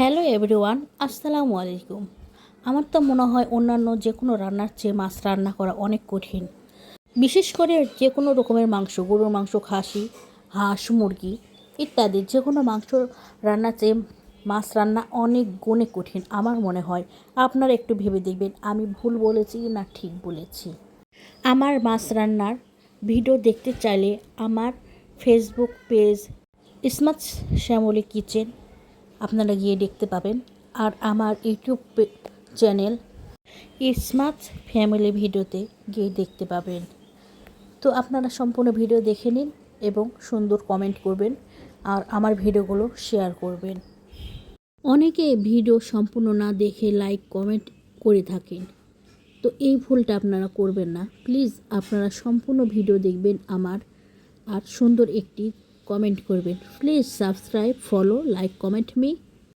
Hello everyone, আসসালামু আলাইকুম। আমার তো মনে হয় অন্যান্য যে কোনো রান্নার চেয়ে মাছ রান্না করা অনেক কঠিন। বিশেষ করে যে কোনো রকমের মাংস, গরুর মাংস, খাসি, হাঁস, মুরগি ইত্যাদি যে কোনো মাংস রান্নার চেয়ে মাছ রান্না অনেক গুণে কঠিন আমার মনে হয়। আপনারা একটু ভেবে দেখবেন আমি ভুল বলেছি না ঠিক বলেছি। আমার মাছ রান্নার ভিডিও দেখতে চাইলে আমার Facebook page smart Shyamali kitchen আপনারা গিয়ে দেখতে পাবেন। আর আমার ইউটিউব চ্যানেল স্মার্ট ফ্যামিলি ভিডিওতে গিয়ে দেখতে পাবেন। তো আপনারা সম্পূর্ণ ভিডিও দেখে নিন এবং সুন্দর কমেন্ট করবেন আর আমার ভিডিওগুলো শেয়ার করবেন। অনেকে ভিডিও সম্পূর্ণ না দেখে লাইক, কমেন্ট করে থাকেন। তো এই ভুলটা আপনারা করবেন না। প্লিজ আপনারা সম্পূর্ণ ভিডিও দেখবেন আমার। আর সুন্দর একটি কমেন্ট করবেন। Please subscribe follow like comment me